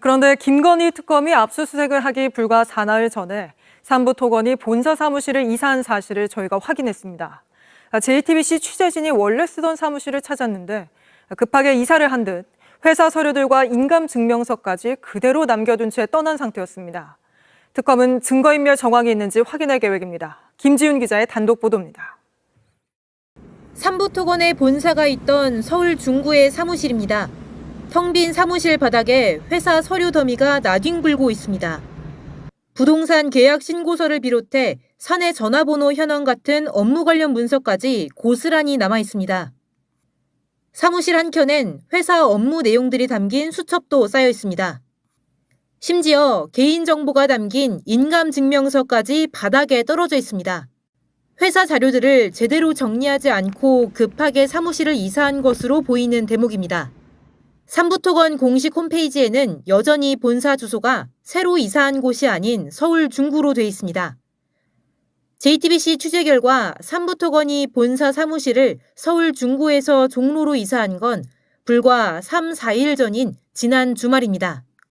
그런데 김건희 특검이 압수수색을 하기 불과 사나흘 전에 삼부토건이 본사 사무실을 이사한 사실을 저희가 확인했습니다. JTBC 취재진이 원래 쓰던 사무실을 찾았는데 급하게 이사를 한 듯 회사 서류들과 인감 증명서까지 그대로 남겨둔 채 떠난 상태였습니다. 특검은 증거인멸 정황이 있는지 확인할 계획입니다. 김지윤 기자의 단독 보도입니다. 삼부토건의 본사가 있던 서울 중구의 사무실입니다. 텅 빈 사무실 바닥에 회사 서류 더미가 나뒹굴고 있습니다. 부동산 계약 신고서를 비롯해 사내 전화번호 현황 같은 업무 관련 문서까지 고스란히 남아 있습니다. 사무실 한켠엔 회사 업무 내용들이 담긴 수첩도 쌓여 있습니다. 심지어 개인정보가 담긴 인감증명서까지 바닥에 떨어져 있습니다. 회사 자료들을 제대로 정리하지 않고 급하게 사무실을 이사한 것으로 보이는 대목입니다. 삼부토건 공식 홈페이지에는 여전히 본사 주소가 새로 이사한 곳이 아닌 서울 중구로 돼 있습니다. JTBC 취재 결과 삼부토건이 본사 사무실을 서울 중구에서 종로로 이사한 건 불과 3, 4일 전인 지난 주말입니다.